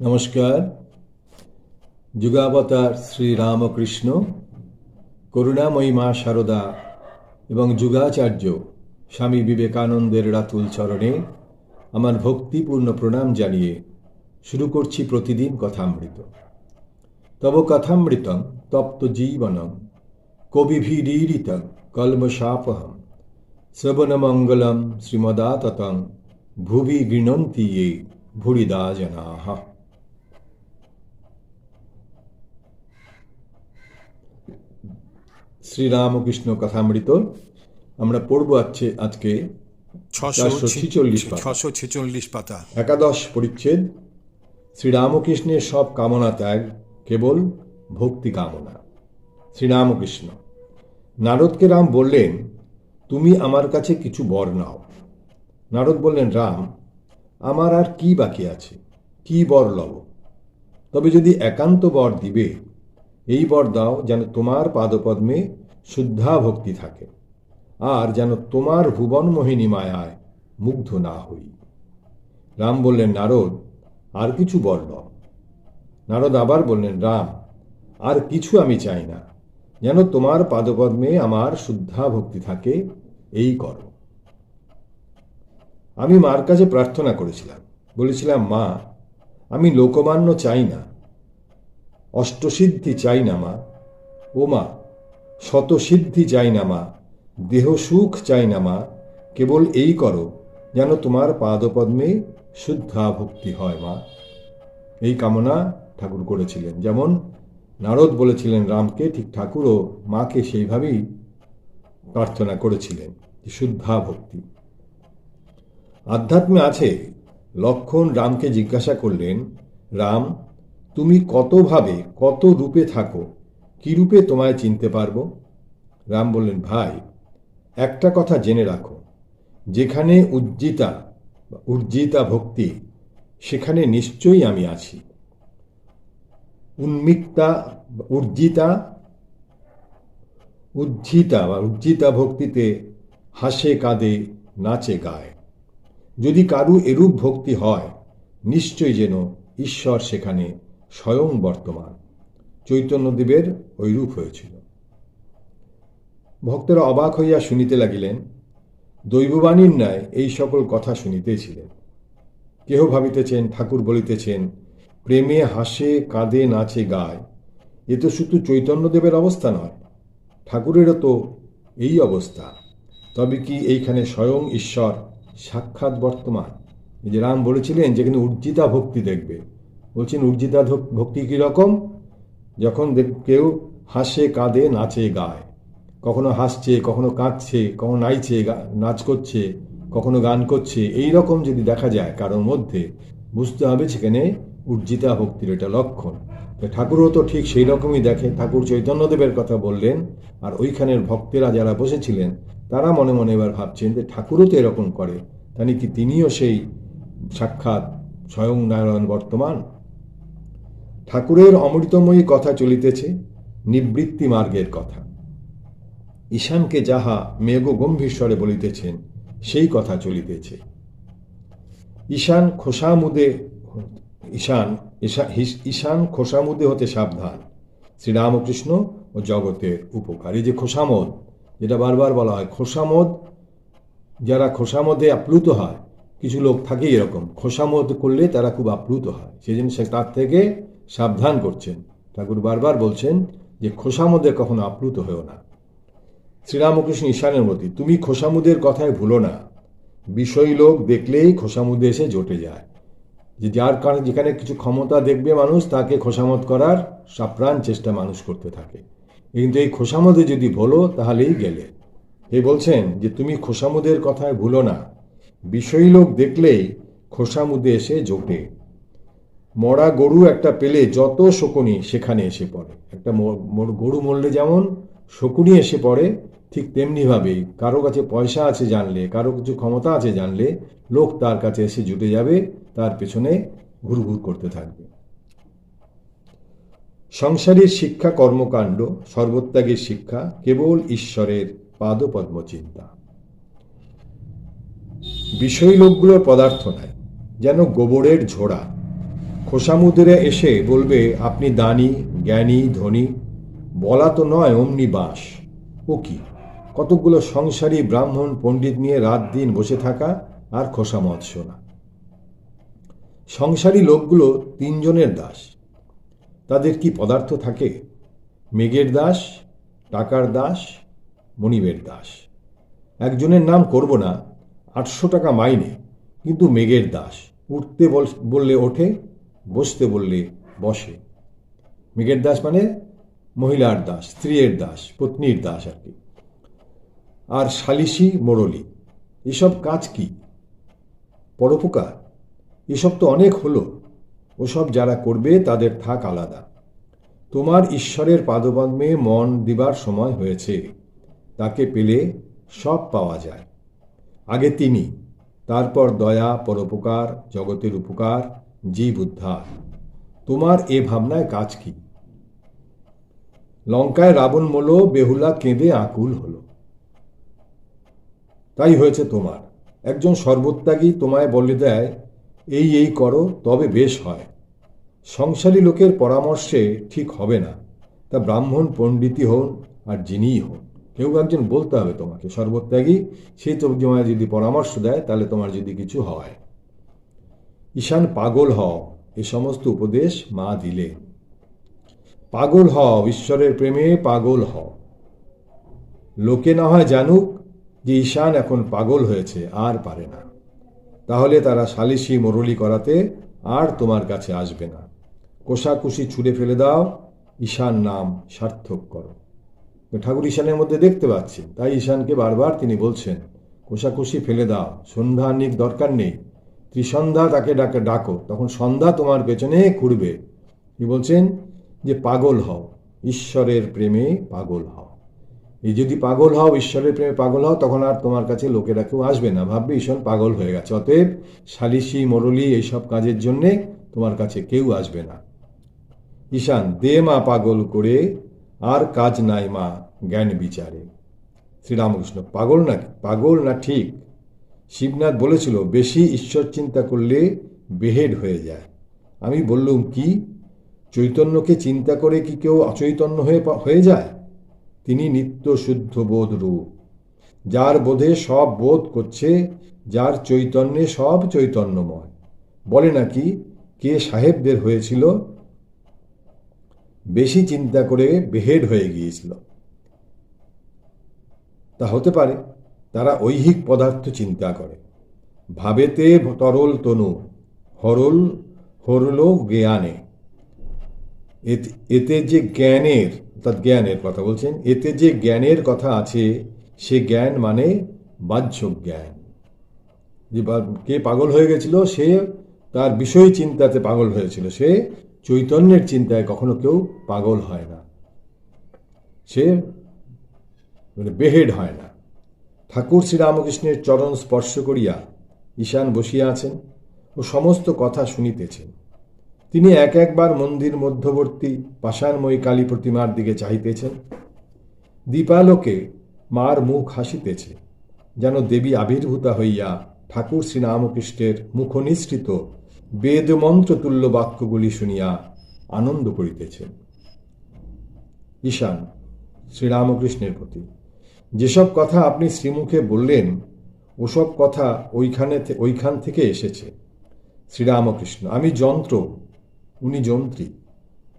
নমস্কার। যুগাবতার শ্রী রামকৃষ্ণ, করুণাময়ী মা শারদা এবং যুগাচার্য স্বামী বিবেকানন্দের রাতুল চরণে আমার ভক্তিপূর্ণ প্রণাম জানিয়ে শুরু করছি প্রতিদিন কথামৃত। তব কথামৃতম তপ্ত জীবনম কবিভিরীড়িতম কলমশাপহম শ্রবণমঙ্গলম শ্রীমদাততং ভুবি গৃণন্তি ये ভুরিদা জনাহ শ্রীরামকৃষ্ণ কথামৃত। আমরা পড়ব আছে আজকে 446 পাতা। ছশো ছেচল্লিশ পাতা। একাদশ পরিচ্ছেদ। শ্রীরামকৃষ্ণের সব কামনা ত্যাগ কেবল ভক্তি কামনা। শ্রীরামকৃষ্ণ নারদকে রাম বললেন তুমি আমার কাছে কিছু বর নাও। নারদ বললেন রাম আমার আর কি বাকি আছে? কি বর লব? তবে যদি একান্ত বর দিবে এই বর দাও যেন তোমার পাদপদ্মে শুদ্ধা ভক্তি থাকে। আর যেন তোমার ভুবন মোহিনী মায়ায় মুগ্ধ না হই। রাম বললেন, নারদ, আর কিছু বর লও নারদ আবার বললেন, রাম, আর কিছু আমি চাই না। যেন তোমার পাদপদ্মে আমার শুদ্ধা ভক্তি থাকে, এই করো। আমি মার কাছে প্রার্থনা করেছিলাম। বলেছিলাম, মা, আমি লোকমান্য চাই না। অষ্টসিদ্ধি চাই না মা। ও মা শতসিদ্ধি চাই না মা, দেহ সুখ চাই না মা, কেবল এই করো যেন তোমার পাদপদ্মে শুদ্ধা ভক্তি হয় মা। এই কামনা ঠাকুর করেছিলেন। যেমন নারদ বলেছিলেন, রামকে ঠিক ঠাকুরও মাকে সেইভাবেই প্রার্থনা করেছিলেন শুদ্ধা ভক্তি আধ্যাত্মে আছে, লক্ষণ রামকে জিজ্ঞাসা করলেন, রাম, তুমি কতভাবে, কত রূপে থাকো কি রূপে তোমায় চিনতে পারব? রাম বললেন, ভাই, একটা কথা জেনে রাখো। যেখানে উজ্জিতা উর্জিতা ভক্তি, সেখানে নিশ্চয়ই আমি আছি। উন্মিক্তা উর্জিতা, উজ্জিতা বা উজ্জিতা ভক্তিতে হাসে, কাঁদে, নাচে, গায়। যদি কারু এরূপ ভক্তি হয় নিশ্চয় যেন ঈশ্বর সেখানে স্বয়ং বর্তমান। চৈতন্যদেবের ঐরূপ হয়েছিল। ভক্তরা অবাক হইয়া শুনিতে লাগিলেন, দৈববাণীর ন্যায় এই সকল কথা শুনিতেছিলেন। কেহ ভাবিতেছেন, ঠাকুর বলিতেছেন, প্রেমে হাসে, কাঁদে, নাচে, গায়, এ তো শুধু চৈতন্যদেবের অবস্থা নয়, ঠাকুরেরও তো এই অবস্থা। তবে কি এইখানে স্বয়ং ঈশ্বর সাক্ষাৎ বর্তমান? যে রাম বলেছিলেন যেখানে উর্জিতা ভক্তি দেখবে। বলছেন, উর্জিতা ভক্তি কীরকম যখন কেউ হাসে, কাঁদে, নাচে, গায়। কখনো হাসছে, কখনো কাঁদছে, কখনো নাইছে নাচ করছে, কখনো গান করছে, এই রকম যদি দেখা যায় কারোর মধ্যে, বুঝতে হবে সেখানে উর্জিতা ভক্তির এটা লক্ষণ। তো ঠাকুরও তো ঠিক সেই রকমই দেখে। ঠাকুর চৈতন্যদেবের কথা বললেন, আর ওইখানের ভক্তেরা যারা বসেছিলেন, তারা মনে মনে এবার ভাবছেন যে ঠাকুরও তো এরকম করে। তাহলে কি তিনিও সেই সাক্ষাৎ স্বয়ং নারায়ণ বর্তমান? ঠাকুরের অমৃতময়ী কথা চলিতেছে, নিবৃত্তি মার্গের কথা। ঈশানকে যাহা মেঘ গম্ভীরস্বরে বলিতেছেন, সেই কথা চলিতেছে। ঈশান খোসামুদে, ঈশান ঈশান খোসামুদে হতে সাবধান। শ্রীরামকৃষ্ণ ও জগতের উপকার। এই যে খোসামদ, যেটা বারবার বলা হয়, খোসামদ, যারা খোসামদে আপ্লুত হয়, কিছু লোক থাকে এরকম। খোসামদ করলে তারা খুব আপ্লুত হয়। সেই জন্য সে তার থেকে সাবধান করছেন। ঠাকুর বারবার বলছেন যে খোসামদে কখনো আপ্লুত হয়েও না। শ্রীরামকৃষ্ণ ঈশানের মতি, তুমি খোসামুদের কথায় ভুলো না। বিষয়ী লোক দেখলেই খোসামুদে এসে জোটে যায়। যে যার কারণে যেখানে কিছু ক্ষমতা দেখবে মানুষ, তাকে খোসামত করার সাপ্রাণ চেষ্টা মানুষ করতে থাকে। কিন্তু এই খোসামদে যদি বলো তাহলেই গেলে। এই বলছেন যে তুমি খোসামুদের কথায় ভুলো না। বিষয়ী লোক দেখলেই খোসামুদে এসে জোটে। মরা গরু একটা পেলে যত শকুনি সেখানে এসে পড়ে। একটা গরু মরলে যেমন শকুনি এসে পড়ে, ঠিক তেমনিভাবেই কারও কাছে পয়সা আছে জানলে, কারও কিছু ক্ষমতা আছে জানলে লোক তার কাছে এসে জুটে যাবে, তার পেছনে ঘুরঘুর করতে থাকবে। সংসারের শিক্ষা কর্মকাণ্ড, সর্বত্যাগের শিক্ষা কেবল ঈশ্বরের পাদপদ্ম চিন্তা। বিষয় লোকগুলোর পদার্থ নাই, যেন গোবরের ঝোড়া খোসামুদ্রে এসে বলবে, আপনি দানি, জ্ঞানী, ধনী, বলা তো নয় অমনি বাস। ও কি? কতকগুলো সংসারী ব্রাহ্মণ পণ্ডিত নিয়ে রাত দিন বসে থাকা আর খোসামত শোনা সংসারী লোকগুলো তিনজনের দাস। তাদের কি পদার্থ থাকে? মেঘের দাস, টাকার দাস, মনিবের দাস। একজনের নাম করব না, আটশো টাকা মাইনে, কিন্তু মেঘের দাস। উঠতে বল- বললে ওঠে বসতে বললে বসে। মেঘের দাস মানে মহিলার দাস, স্ত্রীর দাস, পত্নীর দাস আর কি। আর সালিসি মোড়লি এসব কাজ কি? পরোপকার? এসব তো অনেক হলো। ওসব যারা করবে তাদের থাক আলাদা। তোমার ঈশ্বরের পাদপদ্মে মন দিবার সময় হয়েছে। তাকে পেলে সব পাওয়া যায়। আগে তিনি, তারপর দয়া, পরোপকার, জগতের উপকার জীব উদ্ধার তোমার এ ভাবনায় কাজ কি? লঙ্কায় রাবণ মল, বেহুলা কেঁদে আকুল হলো। তাই হয়েছে তোমার। একজন সর্বত্যাগী তোমায় বলে দেয়, এই এই করো, তবে বেশ হয়। সংসারী লোকের পরামর্শে ঠিক হবে না। তা ব্রাহ্মণ পণ্ডিতই হন আর যিনিই হন। কেউ একজন বলতে হবে তোমাকে, সর্বত্যাগী। সেই তোমায় যদি পরামর্শ দেয়, তাহলে তোমার যদি কিছু হয়। ঈশান পাগল হও, এ সমস্ত উপদেশ মা দিলে। পাগল হও, ঈশ্বরের প্রেমে পাগল হও। লোকে না হয় জানুক যে ঈশান এখন পাগল হয়েছে, আর পারে না। তাহলে তারা সালিসি মরলি করাতে আর তোমার কাছে আসবে না। কোষাকুষি ছুঁড়ে ফেলে দাও, ঈশান নাম সার্থক করো। ঠাকুর ঈশানের মধ্যে দেখতে পাচ্ছি, তাই ঈশানকে বারবার তিনি বলছেন, কোষাকুষি ফেলে দাও সন্ধ্যানিক দরকার নেই। ত্রিসন্ধ্যা তাকে ডাকে, ডাকো। তখন সন্ধ্যা তোমার পেছনে ঘুরবে। কি বলছেন? যে পাগল হও, ঈশ্বরের প্রেমে পাগল হও। এই যদি পাগল হও, ঈশ্বরের প্রেমে পাগল হও, তখন আর তোমার কাছে লোকেরা কেউ আসবে না। ভাববে, ঈশ্বর পাগল হয়ে গেছে। অতএব সালিসি, মরলি এইসব কাজের জন্যে তোমার কাছে কেউ আসবে না। ঈশান, দে মা পাগল করে, আর কাজ নাই মা জ্ঞান বিচারে। শ্রীরামকৃষ্ণ, পাগল না পাগল না ঠিক? শিবনাথ বলেছিল, বেশি ঈশ্বর চিন্তা করলে বেহেড হয়ে যায়। আমি বললুম, কি? চৈতন্যকে চিন্তা করে কি কেউ অচৈতন্য হয়ে হয়ে যায়? তিনি নিত্য শুদ্ধ বোধ রূপ। যার বোধে সব বোধ করছে, যার চৈতন্যে সব চৈতন্যময়। বলে নাকি, কে সাহেবদের হয়েছিল, বেশি চিন্তা করে বেহেড হয়ে গিয়েছিল। তা হতে পারে। তারা ঐহিক পদার্থ চিন্তা করে। ভাবেতে তরল তনু, হরল হরল জ্ঞানে। এতে- যে জ্ঞানের, অর্থাৎ জ্ঞানের কথা বলছেন, এতে যে জ্ঞানের কথা আছে, সে জ্ঞান মানে বাহ্য জ্ঞান। যে কে পাগল হয়ে গেছিল, সে তার বিষয় চিন্তাতে পাগল হয়েছিল। সে চৈতন্যের চিন্তায় কখনো কেউ পাগল হয় না। সে মানে বেহেড হয় না। ঠাকুর শ্রীরামকৃষ্ণের চরণ স্পর্শ করিয়া ঈশান বসিয়া আছেন ও সমস্ত কথা শুনিতেছেন। তিনি এক একবার মন্দির মধ্যবর্তী পাষাণময়ী কালী প্রতিমার দিকে চাহিতেছেন। দীপালোকে মার মুখ হাসিতেছে, যেন দেবী আবির্ভূতা হইয়া ঠাকুর শ্রীরামকৃষ্ণের মুখনিসৃত বেদমন্ত্র তুল্য বাক্যগুলি শুনিয়া আনন্দ করিতেছেন। ঈশান, শ্রীরামকৃষ্ণের প্রতি। যেসব কথা আপনি শ্রীমুখে বললেন, ওসব কথা ওইখানে ওইখান থেকে এসেছে। শ্রীরামকৃষ্ণ, আমি যন্ত্র, উনি যন্ত্রী।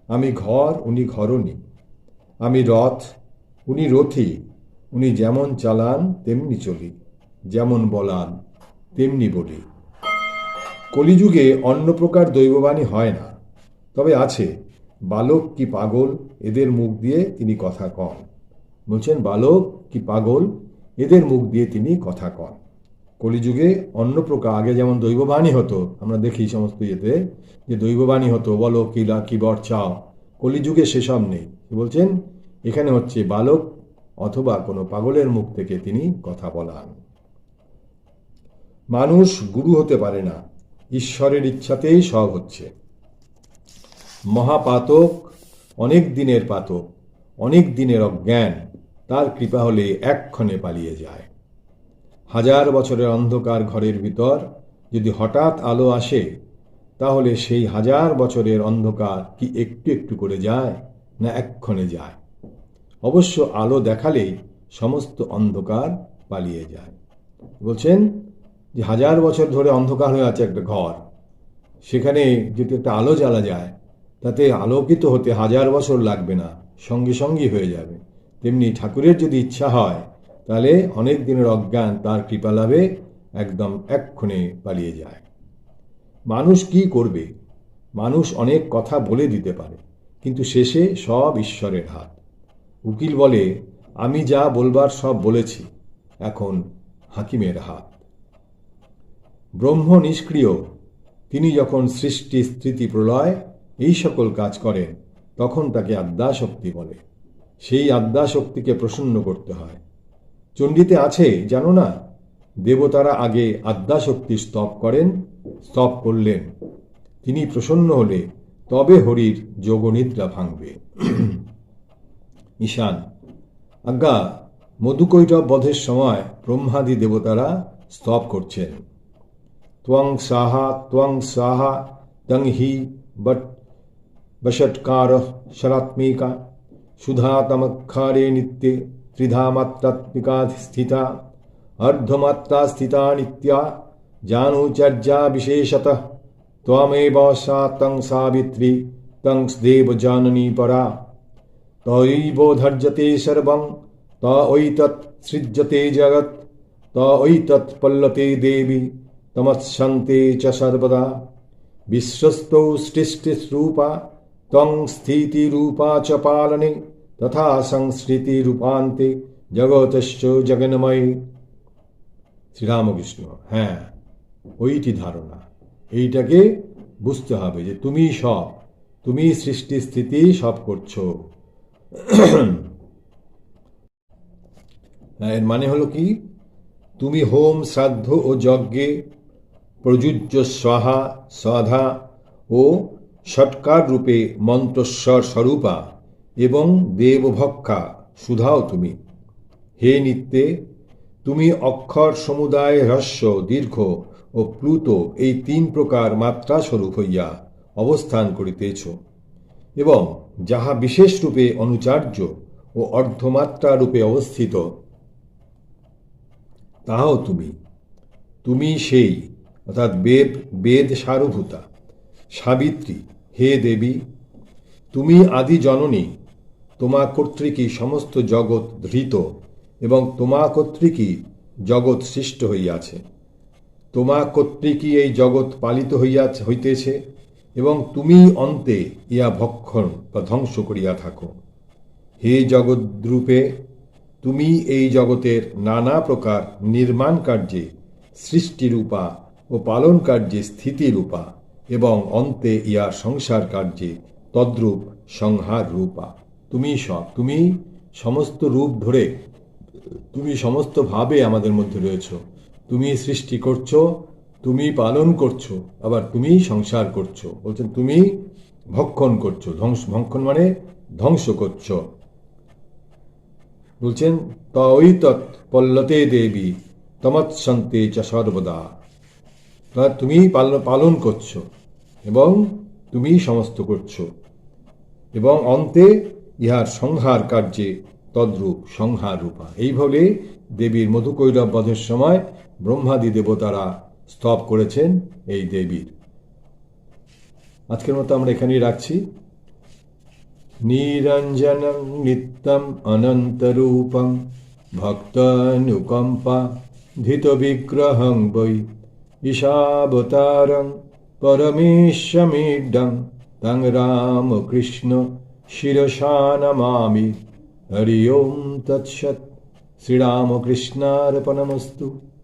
আমি ঘর, উনি ঘরণী। আমি রথ, উনি রথী। উনি যেমন চালান, তেমনি চলি। যেমন বলান, তেমনি বলি। কলিযুগে অন্য প্রকার দৈববাণী হয় না। তবে আছে, বালক কি পাগল, এদের মুখ দিয়ে তিনি কথা কন। বলছেন, বালক কি পাগল? এদের মুখ দিয়ে তিনি কথা কন। কলিযুগে অন্য প্রকার, আগে যেমন দৈববাণী হতো, আমরা দেখি সমস্ত ইয়েতে, যে দৈববাণী হতো, বলো, কিলা কি বর চাও। কলিযুগে সেসব নেই। বলছেন? এখানে হচ্ছে বালক অথবা কোনো পাগলের মুখ থেকে তিনি কথা বলান। মানুষ গুরু হতে পারে না। ঈশ্বরের ইচ্ছাতেই সব হচ্ছে। মহাপাতক, অনেক দিনের পাতক, অনেক দিনের অজ্ঞান তার কৃপা হলে এক্ষণে পালিয়ে যায়। হাজার বছরের অন্ধকার ঘরের ভিতর যদি হঠাৎ আলো আসে, তাহলে সেই হাজার বছরের অন্ধকার কি একটু একটু করে যায় না এক্ষণে যায়? অবশ্য আলো দেখালেই সমস্ত অন্ধকার পালিয়ে যায়। বলছেন যে হাজার বছর ধরে অন্ধকার হয়ে আছে একটা ঘর। সেখানে যদি একটা আলো জ্বালা যায়, তাতে আলোকিত হতে হাজার বছর লাগবে না, সঙ্গে সঙ্গেই হয়ে যাবে। তেমনি ঠাকুরের যদি ইচ্ছা হয়, তাহলে অনেক দিনের অজ্ঞান তার কৃপা লাভে একদম এক্ষণে পালিয়ে যায়। মানুষ কি করবে? মানুষ অনেক কথা বলে দিতে পারে, কিন্তু শেষে সব ঈশ্বরের হাত। উকিল বলে, আমি যা বলবার সব বলেছি, এখন হাকিমের হাত। ব্রহ্ম নিষ্ক্রিয়, তিনি যখন সৃষ্টি, স্থিতি, প্রলয়, এই সকল কাজ করেন, তখন তাকে আদ্যাশক্তি বলে। সেই আদ্যা শক্তিকে প্রসন্ন করতে হয়। চণ্ডীতে আছে, জানো না, দেবতারা আগে আদ্যা শক্তি স্তব করেন, স্তব করলেন। তিনি প্রসন্ন হলে তবে হরির যোগনিদ্রা ভাঙবে। ঈশান, আজ্ঞা মধুকৈটব বধের সময় ব্রহ্মাদি দেবতারা স্তব করছেন। ত্বং সাহা ত্বং সাহা তং হি, বট বষটকার শরাত্মিকা। सुधातमक्षारे नित्ये त्रिधामात्रात्मिका स्थिता अर्धमात्रा स्थिता नित्या जानूचर्या विशेषतः त्वमेव सा तं सावित्री तं देवजाननी परा तयैव धर्जते सर्वं त ऐतत् सृज्यते जगत् त ऐतत् पल्लते देवी तमत्सन्ते च सर्वदा। विश्वस्तौ सृष्टिस्रूपा তং স্থিতিরূপা চ পালনে তথা সংস্কৃতিরূপান্তে জগতশ্চ জগন্ময়ী শ্রীরামকৃষ্ণ হ্যাঁ ওইটি ধারণা। এইটাকে বুঝতে হবে যে তুমি সব, তুমি সৃষ্টি স্থিতি সব করছ। হ্যাঁ, এর মানে হলো কি? তুমি হোম, শ্রাদ্ধ ও যজ্ঞে প্রযোজ্য স্বাহা স্বাধা ও ষটকার রূপে মন্ত্রস্বর স্বরূপা এবং দেবভক্ষা সুধাও তুমি। হে নিত্যে, তুমি অক্ষর সমুদায় হ্রস্ব, দীর্ঘ ও প্লুত এই তিন প্রকার মাত্রা স্বরূপ হইয়া অবস্থান করিতেছ এবং যাহা বিশেষ রূপে অনুচার্য ও অর্ধমাত্রা রূপে অবস্থিত, তাহাও তুমি। তুমি সেই, অর্থাৎ বেদ বেদ সারভূতা সাবিত্রী হে দেবী, তুমি আদি জননী, তোমা কর্তৃকই সমস্ত জগৎ ধৃত এবং তোমা কর্তৃকই জগৎ সৃষ্ট হইয়াছে। তোমা কর্তৃকই এই জগৎ পালিত হইয়া হইতেছে এবং তুমি অন্তে ইয়া ভক্ষণ বা ধ্বংস করিয়া থাকো। হে জগদ্রূপে, তুমি এই জগতের নানা প্রকার নির্মাণ কার্যে সৃষ্টিরূপা ও পালন কার্যে স্থিতিরূপা এবং অন্তে ইয়া সংসার কার্যে তদ্রূপ সংহার রূপা তুমি সব, তুমি সমস্ত রূপ ধরে, তুমি সমস্ত ভাবে আমাদের মধ্যে রয়েছ। তুমি সৃষ্টি করছ, তুমি পালন করছ, আবার তুমি সংসার করছ। বলছেন, তুমি ভক্ষণ করছ, ধ্বংস, ভক্ষণ মানে ধ্বংস করছ। বলছেন তৎ পল্লতে দেবী, তমৎসন্তে চ সর্বদা। তুমি পালন পালন করছ এবং তুমি সমস্ত করছ এবং অন্তে ইহার সংহার কার্যে তদ্রূপ সংহার রূপা। এইভাবে দেবীর মধুকৈরব বধের সময় ব্রহ্মাদি দেবতারা স্তব করেছেন এই দেবীর। আজকের মতো আমরা এখানেই রাখছি। নিরঞ্জনং নিত্যম অনন্তরূপং ভক্তানুকম্পা ধিতবিগ্রহং বৈ। ঈশাবতারং পরমেশ্বমিডং তং रामकृष्ण শিরসা নমামি। হরি ওম তৎসৎ। শ্রীরামকৃষ্ণার্পণমস্তু।